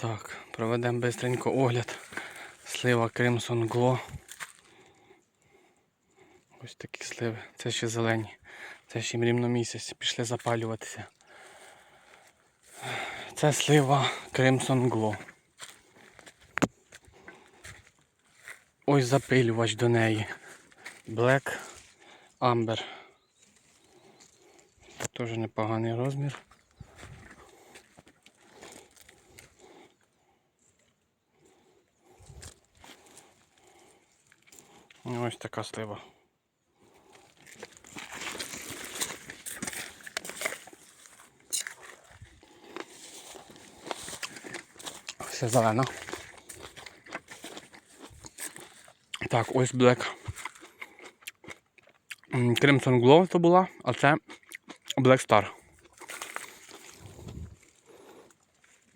Так, проведемо бистренько огляд. Слива Crimson Glow. Ось такі сливи. Це ще зелені. Це ще рівно місяць. Пішли запалюватися. Це слива Crimson Glow. Ось запилювач до неї. Black Amber. Теж непоганий розмір. Ось така слива. Все зелена. Так, ось. М, Crimson Glow це була, а це Black Star.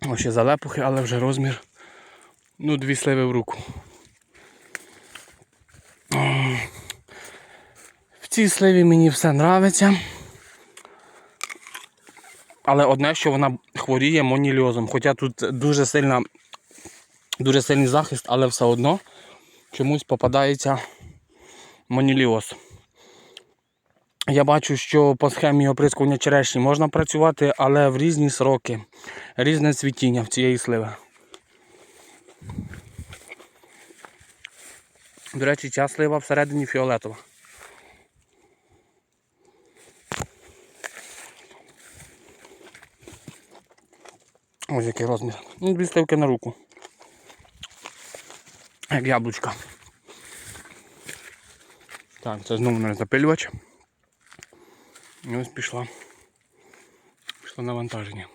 Ось ще залепухи, але вже розмір. Ну, дві сливи в руку. М, В цій сливі мені все нравиться. Але одне, що вона хворіє монільозом. Хоча тут дуже сильна, дуже сильний захист, але все одно чомусь попадається моніліоз. Я бачу, що по схемі оприскування черешні можна працювати, але в різні сроки, різне цвітіння в цієї сливи. До речі, ця слива всередині фіолетова. Ось який розмір. Ну, дві сливки на руку. Як яблучка. Так, це знову не запилювач. І ось пішла. Пішло навантаження.